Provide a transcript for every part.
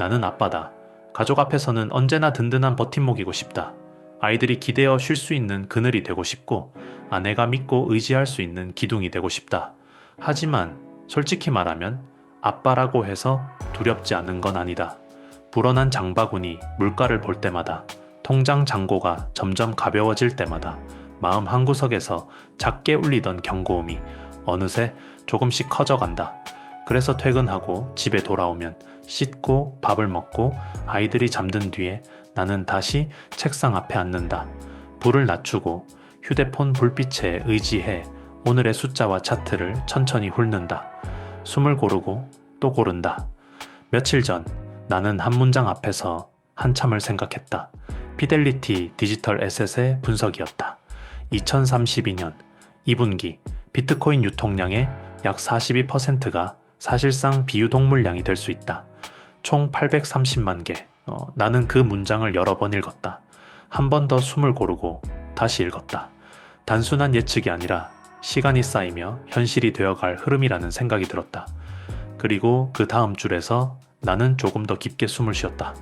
나는 아빠다. 가족 앞에서는 언제나 든든한 버팀목이고 싶다. 아이들이 기대어 쉴 수 있는 그늘이 되고 싶고 아내가 믿고 의지할 수 있는 기둥이 되고 싶다. 하지만 솔직히 말하면 아빠라고 해서 두렵지 않은 건 아니다. 불어난 장바구니 물가를 볼 때마다 통장 잔고가 점점 가벼워질 때마다 마음 한구석에서 작게 울리던 경고음이 어느새 조금씩 커져간다. 그래서 퇴근하고 집에 돌아오면 씻고 밥을 먹고 아이들이 잠든 뒤에 나는 다시 책상 앞에 앉는다. 불을 낮추고 휴대폰 불빛에 의지해 오늘의 숫자와 차트를 천천히 훑는다. 숨을 고르고 또 고른다. 며칠 전 나는 한 문장 앞에서 한참을 생각했다. 피델리티 디지털 에셋의 분석이었다. 2032년 2분기 비트코인 유통량의 약 42%가 사실상 비유동물량이 될 수 있다. 총 830만 개. 어, 나는 그 문장을 여러 번 읽었다. 한 번 더 숨을 고르고 다시 읽었다. 단순한 예측이 아니라 시간이 쌓이며 현실이 되어갈 흐름이라는 생각이 들었다. 그리고 그 다음 줄에서 나는 조금 더 깊게 숨을 쉬었다.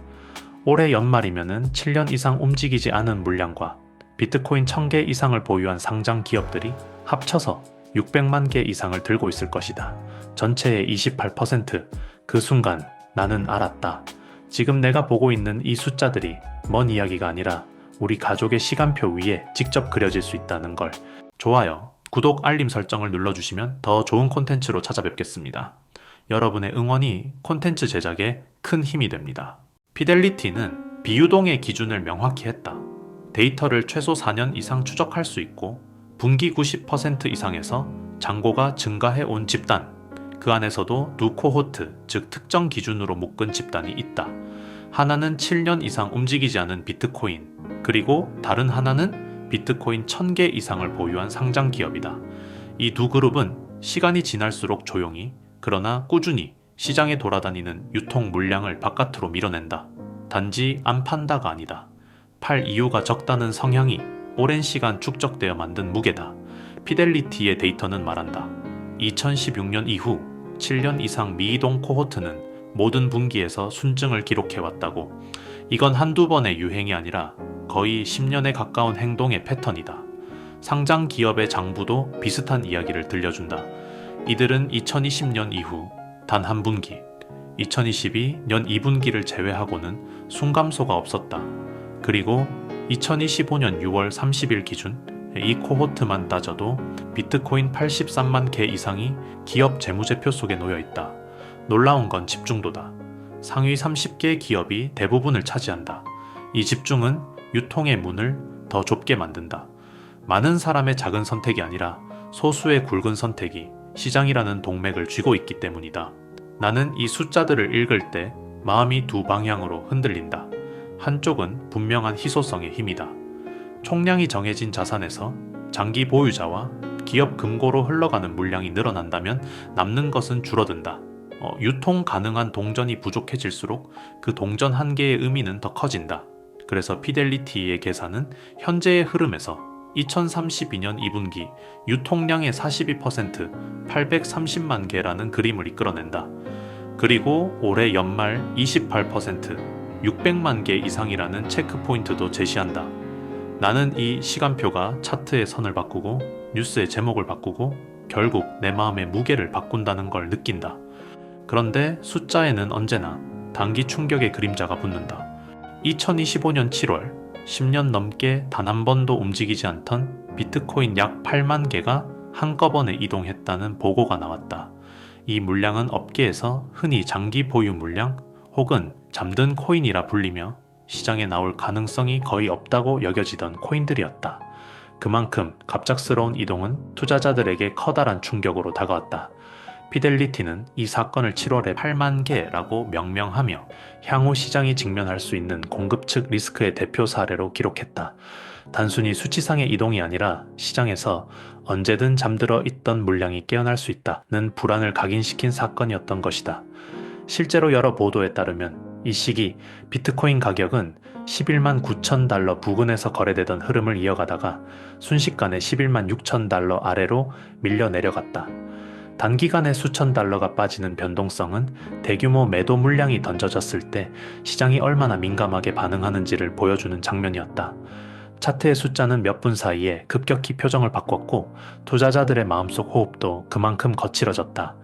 올해 연말이면은 7년 이상 움직이지 않은 물량과 비트코인 1000개 이상을 보유한 상장 기업들이 합쳐서 600만 개 이상을 들고 있을 것이다. 전체의 28%. 그 순간 나는 알았다. 지금 내가 보고 있는 이 숫자들이 먼 이야기가 아니라 우리 가족의 시간표 위에 직접 그려질 수 있다는 걸. 좋아요, 구독, 알림 설정을 눌러주시면 더 좋은 콘텐츠로 찾아뵙겠습니다. 여러분의 응원이 콘텐츠 제작에 큰 힘이 됩니다. 피델리티는 비유동의 기준을 명확히 했다. 데이터를 최소 4년 이상 추적할 수 있고 분기 90% 이상에서 잔고가 증가해 온 집단, 그 안에서도 두 코호트, 즉 특정 기준으로 묶은 집단이 있다. 하나는 7년 이상 움직이지 않은 비트코인, 그리고 다른 하나는 비트코인 1000개 이상을 보유한 상장 기업이다. 이 두 그룹은 시간이 지날수록 조용히, 그러나 꾸준히 시장에 돌아다니는 유통 물량을 바깥으로 밀어낸다. 단지 안 판다가 아니다. 팔 이유가 적다는 성향이 오랜 시간 축적되어 만든 무게다. 피델리티의 데이터는 말한다. 2016년 이후 7년 이상 미이동 코호트는 모든 분기에서 순증을 기록해왔다고. 이건 한두 번의 유행이 아니라 거의 10년에 가까운 행동의 패턴이다. 상장 기업의 장부도 비슷한 이야기를 들려준다. 이들은 2020년 이후 단 한 분기, 2022년 2분기를 제외하고는 순감소가 없었다. 그리고 2025년 6월 30일 기준 이 코호트만 따져도 비트코인 83만 개 이상이 기업 재무제표 속에 놓여 있다. 놀라운 건 집중도다. 상위 30개 기업이 대부분을 차지한다. 이 집중은 유통의 문을 더 좁게 만든다. 많은 사람의 작은 선택이 아니라 소수의 굵은 선택이 시장이라는 동맥을 쥐고 있기 때문이다. 나는 이 숫자들을 읽을 때 마음이 두 방향으로 흔들린다. 한쪽은 분명한 희소성의 힘이다. 총량이 정해진 자산에서 장기 보유자와 기업 금고로 흘러가는 물량이 늘어난다면 남는 것은 줄어든다. 어, 유통 가능한 동전이 부족해질수록 그 동전 한 개의 의미는 더 커진다. 그래서 피델리티의 계산은 현재의 흐름에서 2032년 2분기 유통량의 42% 830만 개라는 그림을 이끌어낸다. 그리고 올해 연말 28% 600만 개 이상이라는 체크 포인트도 제시한다. 나는 이 시간표가 차트의 선을 바꾸고 뉴스의 제목을 바꾸고 결국 내 마음의 무게를 바꾼다는 걸 느낀다. 그런데 숫자에는 언제나 단기 충격의 그림자가 붙는다. 2025년 7월 10년 넘게 단 한 번도 움직이지 않던 비트코인 약 8만 개가 한꺼번에 이동했다는 보고가 나왔다. 이 물량은 업계에서 흔히 장기 보유 물량 혹은 잠든 코인이라 불리며 시장에 나올 가능성이 거의 없다고 여겨지던 코인들이었다. 그만큼 갑작스러운 이동은 투자자들에게 커다란 충격으로 다가왔다. 피델리티는 이 사건을 7월에 8만 개라고 명명하며 향후 시장이 직면할 수 있는 공급 측 리스크의 대표 사례로 기록했다. 단순히 수치상의 이동이 아니라 시장에서 언제든 잠들어 있던 물량이 깨어날 수 있다는 불안을 각인시킨 사건이었던 것이다. 실제로 여러 보도에 따르면 이 시기 비트코인 가격은 11만 9천 달러 부근에서 거래되던 흐름을 이어가다가 순식간에 11만 6천 달러 아래로 밀려 내려갔다. 단기간에 수천 달러가 빠지는 변동성은 대규모 매도 물량이 던져졌을 때 시장이 얼마나 민감하게 반응하는지를 보여주는 장면이었다. 차트의 숫자는 몇 분 사이에 급격히 표정을 바꿨고 투자자들의 마음속 호흡도 그만큼 거칠어졌다.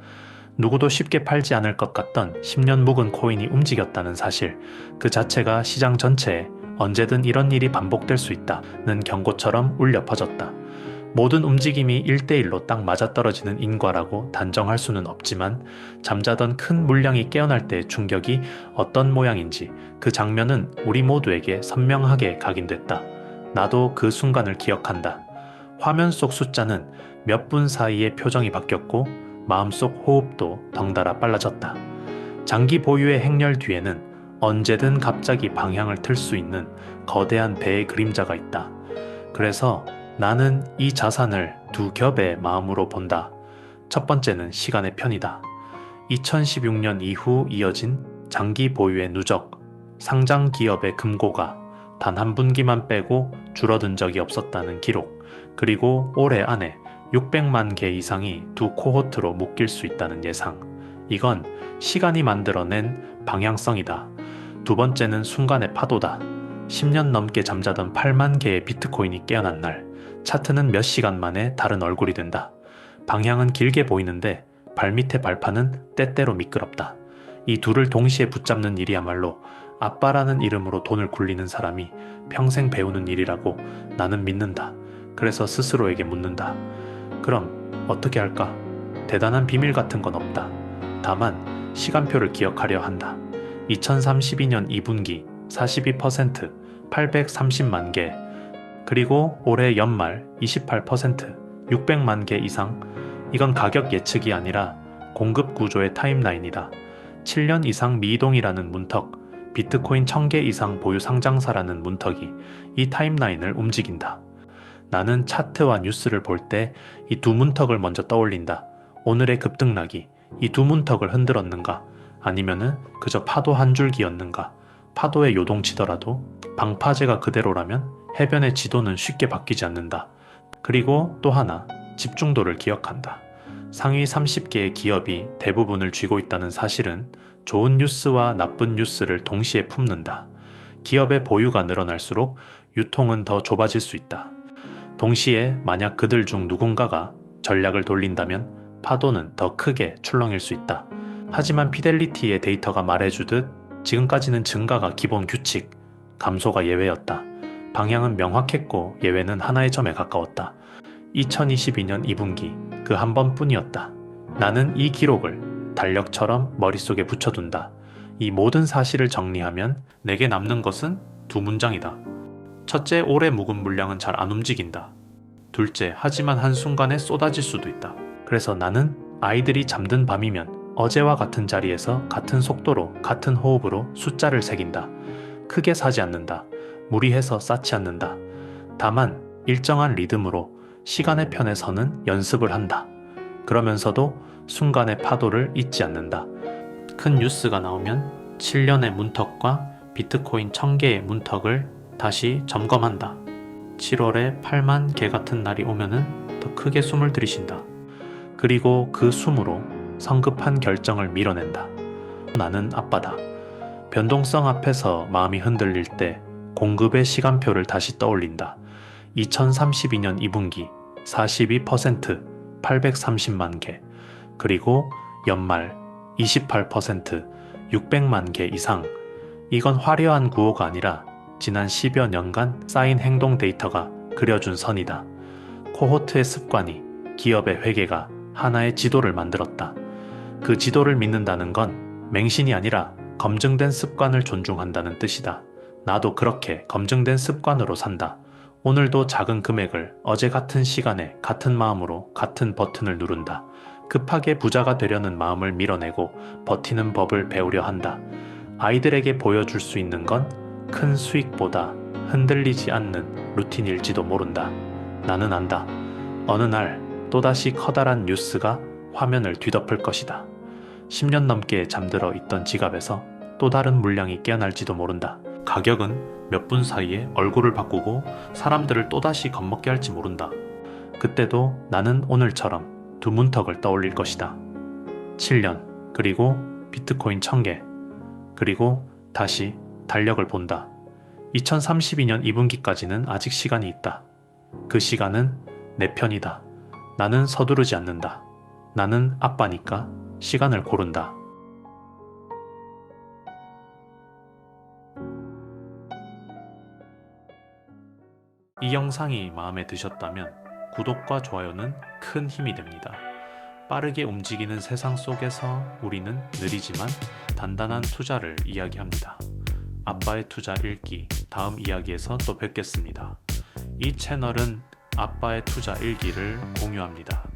누구도 쉽게 팔지 않을 것 같던 10년 묵은 코인이 움직였다는 사실, 그 자체가 시장 전체에 언제든 이런 일이 반복될 수 있다는 경고처럼 울려 퍼졌다. 모든 움직임이 1대1로 딱 맞아떨어지는 인과라고 단정할 수는 없지만 잠자던 큰 물량이 깨어날 때의 충격이 어떤 모양인지 그 장면은 우리 모두에게 선명하게 각인됐다. 나도 그 순간을 기억한다. 화면 속 숫자는 몇 분 사이에 표정이 바뀌었고 마음속 호흡도 덩달아 빨라졌다. 장기 보유의 행렬 뒤에는 언제든 갑자기 방향을 틀 수 있는 거대한 배의 그림자가 있다. 그래서 나는 이 자산을 두 겹의 마음으로 본다. 첫 번째는 시간의 편이다. 2016년 이후 이어진 장기 보유의 누적, 상장 기업의 금고가 단 한 분기만 빼고 줄어든 적이 없었다는 기록, 그리고 올해 안에 600만 개 이상이 두 코호트로 묶일 수 있다는 예상. 이건 시간이 만들어낸 방향성이다. 두 번째는 순간의 파도다. 10년 넘게 잠자던 8만 개의 비트코인이 깨어난 날, 차트는 몇 시간 만에 다른 얼굴이 된다. 방향은 길게 보이는데 발밑의 발판은 때때로 미끄럽다. 이 둘을 동시에 붙잡는 일이야말로 아빠라는 이름으로 돈을 굴리는 사람이 평생 배우는 일이라고 나는 믿는다. 그래서 스스로에게 묻는다. 그럼 어떻게 할까? 대단한 비밀 같은 건 없다. 다만 시간표를 기억하려 한다. 2032년 2분기 42% 830만 개 그리고 올해 연말 28% 600만 개 이상 이건 가격 예측이 아니라 공급 구조의 타임라인이다. 7년 이상 미이동이라는 문턱 비트코인 1000개 이상 보유 상장사라는 문턱이 이 타임라인을 움직인다. 나는 차트와 뉴스를 볼 때 이 두 문턱을 먼저 떠올린다. 오늘의 급등락이 이 두 문턱을 흔들었는가? 아니면은 그저 파도 한 줄기였는가? 파도에 요동치더라도 방파제가 그대로라면 해변의 지도는 쉽게 바뀌지 않는다. 그리고 또 하나, 집중도를 기억한다. 상위 30개의 기업이 대부분을 쥐고 있다는 사실은 좋은 뉴스와 나쁜 뉴스를 동시에 품는다. 기업의 보유가 늘어날수록 유통은 더 좁아질 수 있다. 동시에 만약 그들 중 누군가가 전략을 돌린다면 파도는 더 크게 출렁일 수 있다. 하지만 피델리티의 데이터가 말해주듯 지금까지는 증가가 기본 규칙, 감소가 예외였다. 방향은 명확했고 예외는 하나의 점에 가까웠다. 2022년 2분기 그 한 번뿐이었다. 나는 이 기록을 달력처럼 머릿속에 붙여둔다. 이 모든 사실을 정리하면 내게 남는 것은 두 문장이다. 첫째, 올해 묵은 물량은 잘 안 움직인다. 둘째, 하지만 한순간에 쏟아질 수도 있다. 그래서 나는 아이들이 잠든 밤이면 어제와 같은 자리에서 같은 속도로 같은 호흡으로 숫자를 새긴다. 크게 사지 않는다. 무리해서 쌓지 않는다. 다만 일정한 리듬으로 시간의 편에 서는 연습을 한다. 그러면서도 순간의 파도를 잊지 않는다. 큰 뉴스가 나오면 7년의 문턱과 비트코인 1000개의 문턱을 다시 점검한다. 7월에 8만 개 같은 날이 오면은 더 크게 숨을 들이쉰다. 그리고 그 숨으로 성급한 결정을 밀어낸다. 나는 아빠다. 변동성 앞에서 마음이 흔들릴 때 공급의 시간표를 다시 떠올린다. 2032년 2분기 42% 830만 개, 그리고 연말 28% 600만 개 이상. 이건 화려한 구호가 아니라 지난 10여 년간 쌓인 행동 데이터가 그려준 선이다. 코호트의 습관이 기업의 회계가 하나의 지도를 만들었다. 그 지도를 믿는다는 건 맹신이 아니라 검증된 습관을 존중한다는 뜻이다. 나도 그렇게 검증된 습관으로 산다. 오늘도 작은 금액을 어제 같은 시간에 같은 마음으로 같은 버튼을 누른다. 급하게 부자가 되려는 마음을 밀어내고 버티는 법을 배우려 한다. 아이들에게 보여줄 수 있는 건 큰 수익보다 흔들리지 않는 루틴일지도 모른다. 나는 안다. 어느 날 또다시 커다란 뉴스가 화면을 뒤덮을 것이다. 10년 넘게 잠들어 있던 지갑에서 또 다른 물량이 깨어날지도 모른다. 가격은 몇 분 사이에 얼굴을 바꾸고 사람들을 또다시 겁먹게 할지 모른다. 그때도 나는 오늘처럼 두 문턱을 떠올릴 것이다. 7년, 그리고 비트코인 1000개, 그리고 다시 달력을 본다. 2032년 2분기까지는 아직 시간이 있다. 그 시간은 내 편이다. 나는 서두르지 않는다. 나는 아빠니까 시간을 고른다. 이 영상이 마음에 드셨다면 구독과 좋아요는 큰 힘이 됩니다. 빠르게 움직이는 세상 속에서 우리는 느리지만 단단한 투자를 이야기합니다. 아빠의 투자 읽기 다음 이야기에서 또 뵙겠습니다. 이 채널은 아빠의 투자 일기를 공유합니다.